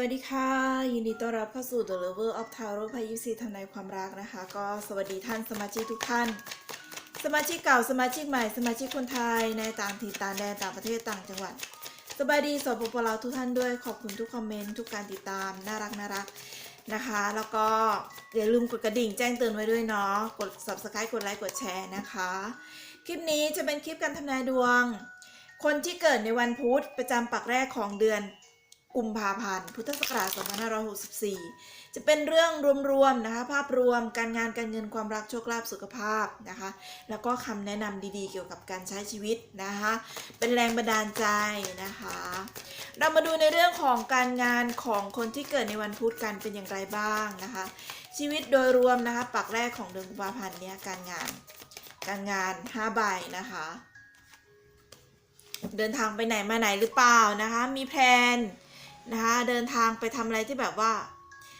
วัสดีค่ะ ยินดีต้อนรับเข้าสู่ The Lover of Tarot พายุสีทำนายความรักนะคะ ก็สวัสดีท่านสมาชิกทุกท่าน สมาชิกเก่าสมาชิกใหม่ สมาชิกคนไทย ในต่างถิ่นต่างแดนต่างประเทศต่างจังหวัด สบายดีสปปลาวทุกท่านด้วยขอบคุณทุกคอมเมนต์ทุกการติดตามน่ารักน่ารักนะคะ แล้วก็อย่าลืมกดกระดิ่งแจ้งเตือนไว้ด้วยเนาะกด subscribe กดไลค์กดแชร์นะคะ คลิปนี้จะเป็นคลิปการทำนายดวง คนที่เกิดในวันพุธประจำปักแรกของเดือน กุมภาพันธ์ พุทธศักราช 2564 จะเป็นเรื่องรวมๆนะคะ ภาพรวมการงานการเงินความรักโชคลาภสุขภาพนะคะ แล้วก็คำแนะนำดีๆ เกี่ยวกับการใช้ชีวิตนะคะ เป็นแรงบันดาลใจนะคะ เรามาดูในเรื่องของการงานของคนที่เกิดในวันพุธกันเป็นอย่างไรบ้างนะคะ ชีวิตโดยรวมนะคะ ปักแรกของเดือนกุมภาพันธ์เนี้ยการงาน การงาน 5 ใบนะคะเดินทางไปไหนมาไหนหรือเปล่านะคะ มีแพลน นะคะเดินทางไปทำอะไรที่แบบว่า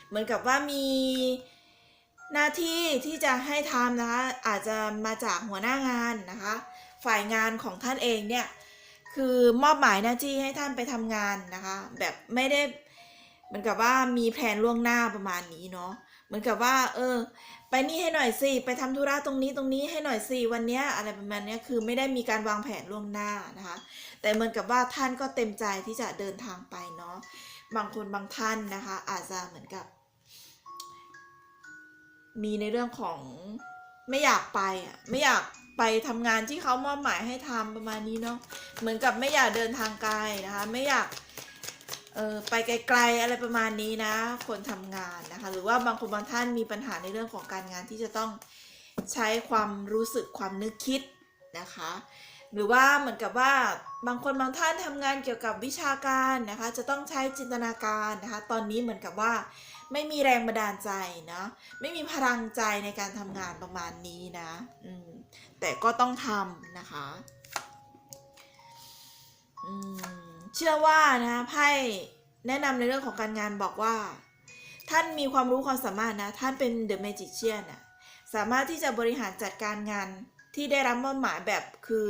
เหมือนกับว่ามีหน้าที่ที่จะให้ทำนะคะอาจจะมาจากหัวหน้างานนะคะ ฝ่ายงานของท่านเองเนี่ยคือมอบหมายหน้าที่ให้ท่านไปทำงานนะคะ แบบไม่ได้เหมือนกับว่ามีแผนล่วงหน้าประมาณนี้เนาะเหมือนกับว่า เออ ไปนี่ให้หน่อยสิไปทำธุระตรงนี้ตรงนี้ให้หน่อยสิวันเนี้ยอะไรประมาณเนี้ยคือไม่ได้มีการวางแผนล่วงหน้านะคะ แต่เหมือนกับว่าท่านก็เต็มใจที่จะเดินทางไปเนาะ บางคนบางท่านนะคะ อาจจะเหมือนกับ มีในเรื่องของไม่อยากไปอะไม่อยากไปทำงานที่เขามอบหมายให้ทำประมาณนี้เนาะเหมือนกับไม่อยากเดินทางไกลนะคะ ไม่อยากเออไปไกลๆอะไรประมาณนี้นะ คนทำงานนะคะ หรือว่าบางคนบางท่านมีปัญหาในเรื่องของการงานที่จะต้องใช้ความรู้สึกความนึกคิดนะคะ หรือว่าเหมือนกับว่า บางคนบางท่านทำงานเกี่ยวกับวิชาการนะคะ จะต้องใช้จินตนาการนะคะ ตอนนี้เหมือนกับว่า ไม่มีแรงบันดาลใจนะไม่มีพลังใจในการทำงานประมาณนี้นะอืมแต่ก็ต้องทำนะคะเชื่อว่านะไพ่แนะนำในเรื่องของการงานบอกว่า ท่านมีความรู้ความสามารถนะท่านเป็นเดอะเมจิเชียนอะสามารถที่จะบริหารจัดการงานที่ได้รับมอบหมายแบบคือ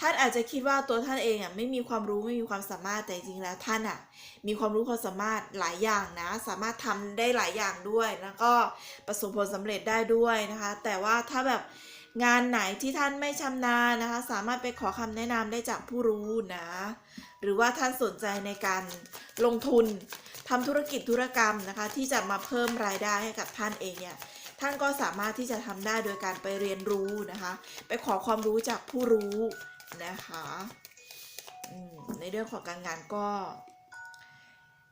ท่านอาจจะคิดว่าตัวท่านเองอะไม่มีความรู้ไม่มีความสามารถแต่จริงแล้วท่านอะมีความรู้ความสามารถหลายอย่างนะ สามารถทำได้หลายอย่างด้วยแล้วก็ประสบผลสำเร็จได้ด้วยนะคะ แต่ว่าถ้าแบบงานไหนที่ท่านไม่ชำนาญนะคะ สามารถไปขอคำแนะนำได้จากผู้รู้นะ หรือว่าท่านสนใจในการลงทุนทำธุรกิจธุรกรรมนะคะ ที่จะมาเพิ่มรายได้ให้กับท่านเองเนี่ยท่านก็สามารถที่จะทำได้โดยการไปเรียนรู้นะคะ ไปขอความรู้จากผู้รู้ นะคะในเรื่องของการงานก็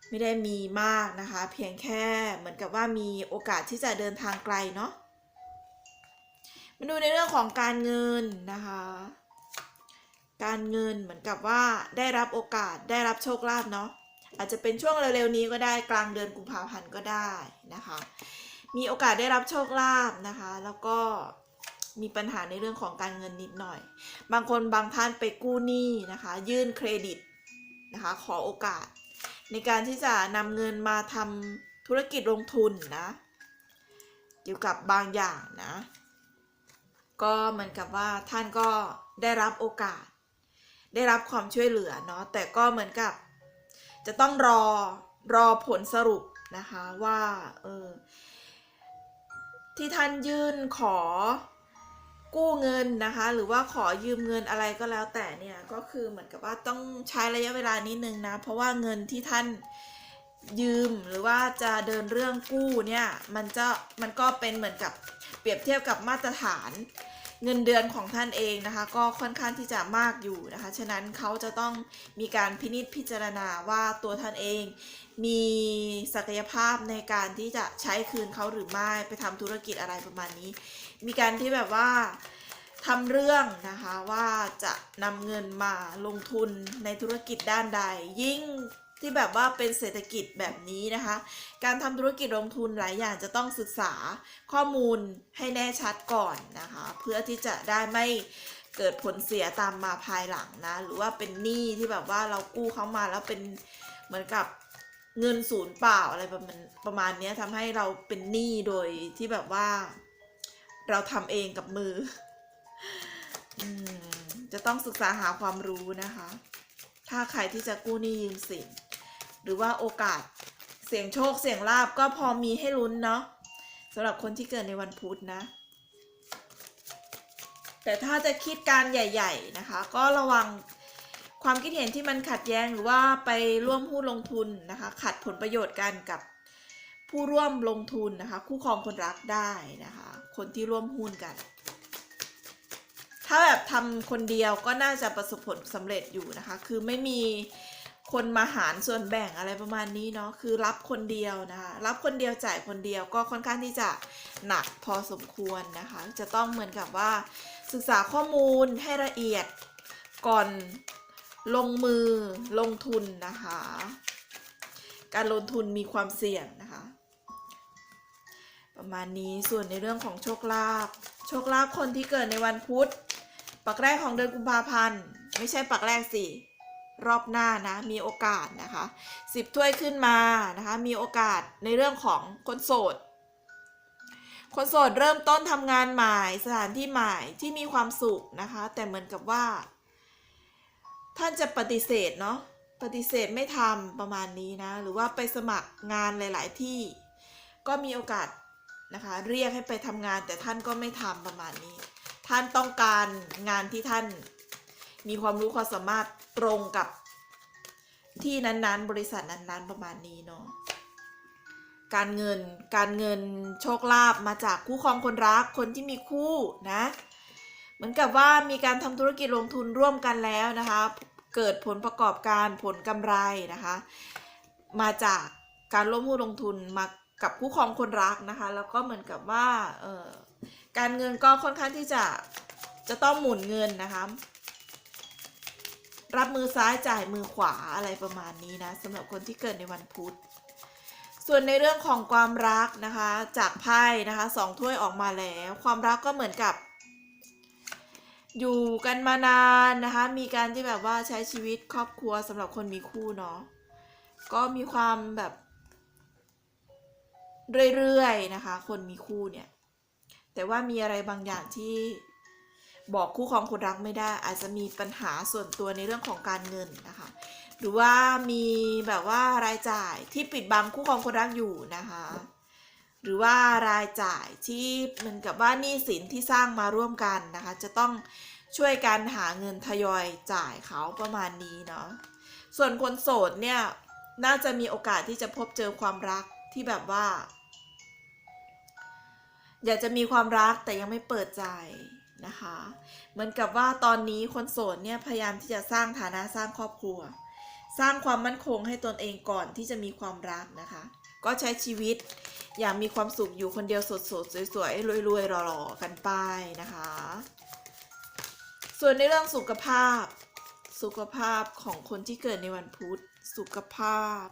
ไม่ได้มีมากนะคะ เพียงแค่เหมือนกับว่ามีโอกาสที่จะเดินทางไกลเนาะมาดูในเรื่องของการเงินนะคะ การเงินเหมือนกับว่าได้รับโอกาสได้รับโชคลาภเนาะอาจจะเป็นช่วงเร็วๆนี้ก็ได้กลางเดือนกุมภาพันธ์ก็ได้นะคะ มีโอกาสได้รับโชคลาภนะคะ แล้วก็ มีปัญหาในเรื่องของการเงินนิดหน่อย บางคนบางท่านไปกู้หนี้นะคะ ยื่นเครดิตนะคะ ขอโอกาส ในการที่จะนำเงินมาทำธุรกิจลงทุนนะเกี่ยวกับบางอย่างนะ ก็เหมือนกับว่าท่านก็ได้รับโอกาส ได้รับความช่วยเหลือเนาะแต่ก็เหมือนกับ จะต้องรอรอผลสรุปนะคะว่าเออที่ท่านยื่นขอ กู้เงินนะคะ หรือว่าขอยืมเงินอะไรก็แล้วแต่เนี่ยก็คือเหมือนกับว่าต้องใช้ระยะเวลานิดนึงนะ เพราะว่าเงินที่ท่านยืมหรือว่าจะเดินเรื่องกู้เนี่ยมันจะมันก็เป็นเหมือนกับเปรียบเทียบกับมาตรฐานเงินเดือนของท่านเองนะคะ ก็ค่อนข้างที่จะมากอยู่นะคะ ฉะนั้นเขาจะต้องมีการพินิจพิจารณาว่าตัวท่านเอง มีศักยภาพในการที่จะใช้คืนเขาหรือไม่ไปทำธุรกิจอะไรประมาณนี้ มีการที่แบบว่าทำเรื่องนะคะว่าจะนำเงินมาลงทุนในธุรกิจด้านใด ยิ่งที่แบบว่าเป็นเศรษฐกิจแบบนี้นะคะ การทำธุรกิจลงทุนหลายอย่างจะต้องศึกษาข้อมูลให้แน่ชัดก่อนนะคะ เพื่อที่จะได้ไม่เกิดผลเสียตามมาภายหลังนะ หรือว่าเป็นหนี้ที่แบบว่าเรากู้เขามาแล้วเป็นเหมือนกับเงินศูนย์เปล่าอะไรประมาณประมาณนี้ทำให้เราเป็นหนี้โดยที่แบบว่า เราทำเองกับมืออมจะต้องศึกษาหาความรู้นะคะ ถ้าใครที่จะกู้หนี้ยืมสินหรือว่าโอกาสเสียงโชคเสียงลาบก็พอมีให้ลุ้นเนาะสำหรับคนที่เกิดในวันพุธนะ แต่ถ้าจะคิดการใหญ่ ๆนะคะ ก็ระวังความคิดเห็นที่มันขัดแย้งหรือว่าไปร่วมหุ้นลงทุนนะคะ ขัดผลประโยชน์กันกับ ผู้ร่วมลงทุนนะคะ คู่ครองคนรักได้นะคะ คนที่ร่วมหุ้นกัน ถ้าแบบทำคนเดียวก็น่าจะประสบผลสำเร็จอยู่นะคะ คือไม่มีคนมาหารส่วนแบ่งอะไรประมาณนี้เนาะคือรับคนเดียวนะคะรับคนเดียวจ่ายคนเดียวก็ค่อนข้างที่จะหนักพอสมควรนะคะ จะต้องเหมือนกับว่า ศึกษาข้อมูลให้ละเอียดก่อนลงมือลงทุนนะคะ การลงทุนมีความเสี่ยงนะคะ ประมาณนี้ส่วนในเรื่องของโชคลาภโชคลาภคนที่เกิดในวันพุธ ปักแรกของเดือนกุมภาพันธ์ไม่ใช่ปักแรกสิรอบหน้านะมีโอกาสนะคะสิบถ้วยขึ้นมานะคะมีโอกาสในเรื่องของคนโสด คนโสดเริ่มต้นทำงานใหม่สถานที่ใหม่ที่มีความสุขนะคะแต่เหมือนกับว่า ท่านจะปฏิเสธเนาะปฏิเสธไม่ทำประมาณนี้นะหรือว่าไปสมัครงานหลาย ๆ ที่ ก็มีโอกาส นะคะ เรียกให้ไปทำงานแต่ท่านก็ไม่ทำประมาณนี้ ท่านต้องการงานที่ท่าน มีความรู้ความสามารถตรงกับที่นั้นๆ บริษัทนั้นๆ ประมาณนี้เนาะการเงินการเงินโชคลาภมาจากคู่ครองคนรักคนที่มีคู่นะ เหมือนกับว่ามีการทำธุรกิจลงทุนร่วมกันแล้วนะคะ เกิดผลประกอบการผลกำไรนะคะ มาจากการร่วมหุ้นลงทุนมา กับคู่ครองคนรักนะคะ แล้วก็เหมือนกับว่าเออการเงินก็ค่อนข้างที่จะจะต้องหมุนเงินนะคะรับมือซ้ายจ่ายมือขวาอะไรประมาณนี้นะสำหรับคนที่เกิดในวันพุธ ส่วนในเรื่องของความรักนะคะ จากไพ่นะคะสองถ้วยออกมาแล้ว ความรักก็เหมือนกับ อยู่กันมานานนะคะ มีการที่แบบว่าใช้ชีวิตครอบครัวสำหรับคนมีคู่เนาะก็มีความแบบ เรื่อยๆนะคะ คนมีคู่เนี่ย แต่ว่ามีอะไรบางอย่างที่บอกคู่ของคนรักไม่ได้ อาจจะมีปัญหาส่วนตัวในเรื่องของการเงินนะคะ หรือว่ามีแบบว่ารายจ่ายที่ปิดบังคู่ครองคนรักอยู่นะคะ หรือว่ารายจ่ายที่เหมือนกับว่าหนี้สินที่สร้างมาร่วมกันนะคะ จะต้องช่วยกันหาเงินทยอยจ่ายเขาประมาณนี้เนาะส่วนคนโสดเนี่ยน่าจะมีโอกาสที่จะพบเจอความรักที่แบบว่า อยากจะมีความรักแต่ยังไม่เปิดใจนะคะ เหมือนกับว่าตอนนี้คนโสดเนี่ยพยายามที่จะสร้างฐานะสร้างครอบครัว สร้างความมั่นคงให้ตนเองก่อนที่จะมีความรักนะคะ ก็ใช้ชีวิตอย่างมีความสุขอยู่คนเดียวสดๆสวยๆรวยๆหล่อๆกันไปนะคะ ส่วนในเรื่องสุขภาพ สุขภาพของคนที่เกิดในวันพุธ สุขภาพ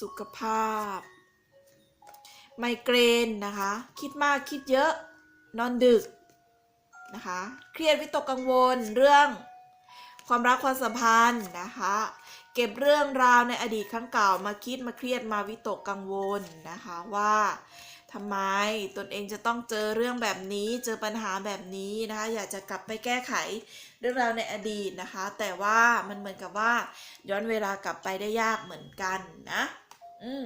สุขภาพ ไมเกรนนะคะ คิดมากคิดเยอะ นอนดึกนะคะ เครียดวิตกกังวลเรื่องความรักความสัมพันธ์นะคะ เก็บเรื่องราวในอดีตครั้งเก่ามาคิดมาเครียดมาวิตกกังวลนะคะว่าทำไมตนเองจะต้องเจอเรื่องแบบนี้เจอปัญหาแบบนี้นะคะอยากจะกลับไปแก้ไขเรื่องราวในอดีตนะคะ แต่ว่ามันเหมือนกับว่าย้อนเวลากลับไปได้ยากเหมือนกันนะ อืม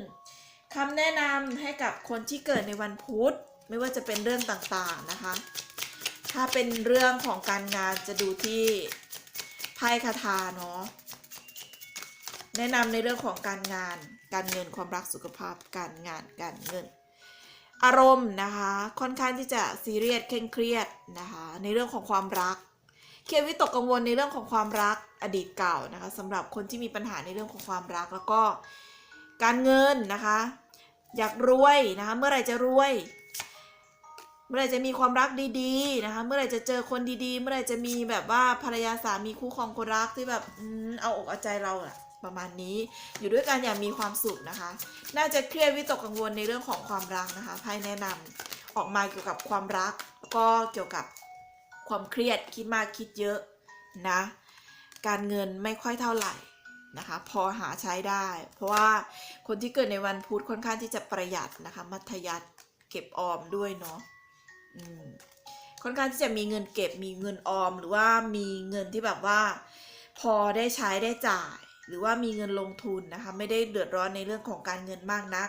คำแนะนำให้กับคนที่เกิดในวันพุธไม่ว่าจะเป็นเรื่องต่างๆนะคะ ถ้าเป็นเรื่องของการงานจะดูที่ไพ่คาถาเนาะแนะนำในเรื่องของการงาน การเงินความรักสุขภาพการงานการเงิน อารมณ์นะคะ ค่อนข้างที่จะซีเรียสเคร่งเครียดนะคะในเรื่องของความรักเครียดวิตกกังวลในเรื่องของความรักอดีตเก่านะคะสำหรับคนที่มีปัญหาในเรื่องของความรักแล้วก็ การเงินนะคะ อยากรวยนะคะ เมื่อไหร่จะรวย เมื่อไหร่จะมีความรักดีๆนะคะ เมื่อไหร่จะเจอคนดีๆ เมื่อไหร่จะมีแบบว่าภรรยาสามีคู่ครองคนรักที่แบบอเอาอกเอาใจเราอะประมาณนี้อยู่ด้วยกันอย่างมีความสุขนะคะ น่าจะเครียดวิตกกังวลในเรื่องของความรักนะคะไพ่แนะนำออกมาเกี่ยวกับความรักก็เกี่ยวกับความเครียดคิดมากคิดเยอะนะ การเงินไม่ค่อยเท่าไหร่ นะคะ พอหาใช้ได้ เพราะว่าคนที่เกิดในวันพุธค่อนข้างที่จะประหยัดนะคะ มัธยัติเก็บออมด้วยเนาะค่อนข้างที่จะมีเงินเก็บมีเงินออม หรือว่ามีเงินที่แบบว่า พอได้ใช้ได้จ่าย หรือว่ามีเงินลงทุนนะคะ ไม่ได้เดือดร้อนในเรื่องของการเงินมากนัก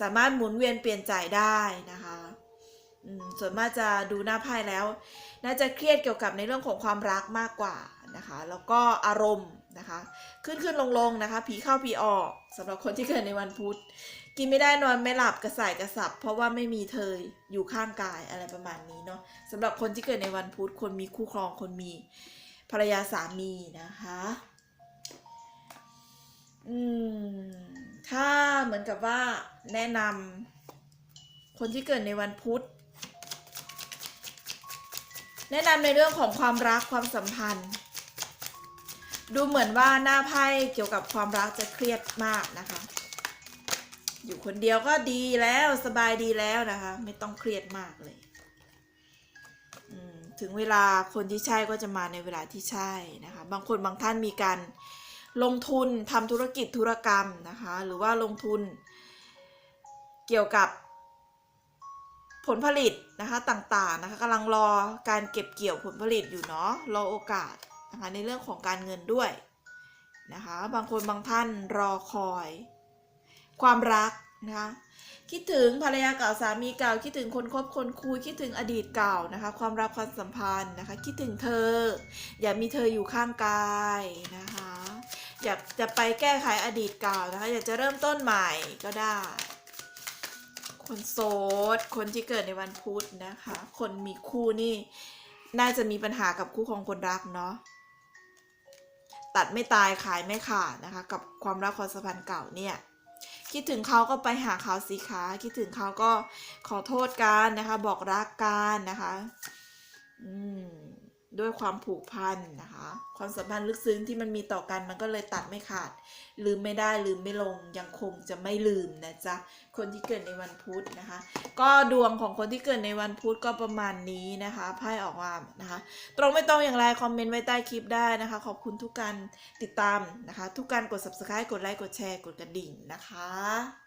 สามารถหมุนเวียนเปลี่ยนจ่ายได้นะคะส่วนมากจะดูหน้าไพ่แล้ว น่าจะเครียดเกี่ยวกับในเรื่องของความรักมากกว่านะคะ แล้วก็อารมณ์ นะคะ ขึ้นขึ้นลงลงนะคะ ผีเข้าผีออกสำหรับคนที่เกิดในวันพุธ กินไม่ได้นอนไม่หลับกระส่ายกระสับ เพราะว่าไม่มีเธออยู่ข้างกายอะไรประมาณนี้เนาะสำหรับคนที่เกิดในวันพุธคนมีคู่ครองคนมีภรรยาสามีนะคะอืมถ้าเหมือนกับว่าแนะนำคนที่เกิดในวันพุธแนะนำในเรื่องของความรักความสัมพันธ์ ดูเหมือนว่าหน้าไพ่เกี่ยวกับความรักจะเครียดมากนะคะ อยู่คนเดียวก็ดีแล้วสบายดีแล้วนะคะ ไม่ต้องเครียดมากเลย ถึงเวลาคนที่ใช่ก็จะมาในเวลาที่ใช่นะคะ บางคนบางท่านมีการลงทุนทำธุรกิจธุรกรรมนะคะ หรือว่าลงทุนเกี่ยวกับผลผลิตนะคะต่างๆนะคะกำลังรอการเก็บเกี่ยวผลผลิตอยู่เนาะรอโอกาส นะคะในเรื่องของการเงินด้วยนะคะบางคนบางท่านรอคอย ความรักนะคะคิดถึงภรรยาเก่าสามีเก่าคิดถึงคนคบคนคุยคิดถึงอดีตเก่านะคะความรักความสัมพันธ์นะคะคิดถึงเธอ อย่ามีเธออยู่ข้างกายนะคะอยากจะไปแก้ไขอดีตเก่านะคะอยากจะเริ่มต้นใหม่ก็ได้ คนโสด คนที่เกิดในวันพุธนะคะ คนมีคู่นี่น่าจะมีปัญหากับคู่ของคนรักเนาะ ตัดไม่ตายขายไม่ขาดนะคะ กับความรักความสัมพันธ์เก่าเนี่ยคิดถึงเขาก็ไปหาเขาสิคะคิดถึงเขาก็ขอโทษกันนะคะ บอกรักกันนะคะ อืม ด้วยความผูกพันนะคะ ความสัมพันธ์ลึกซึ้งที่มันมีต่อกันมันก็เลยตัดไม่ขาด ลืมไม่ได้ลืมไม่ลงยังคงจะไม่ลืมนะจ๊ะ คนที่เกิดในวันพุธนะคะ ก็ดวงของคนที่เกิดในวันพุธก็ประมาณนี้นะคะไพ่ออกมานะคะ ตรงไม่ตรงอย่างไรคอมเมนต์ไว้ใต้คลิปได้นะคะ ขอบคุณทุกการติดตามนะคะ ทุกการกด subscribe กดไลค์กดแชร์กดกระดิ่งนะคะ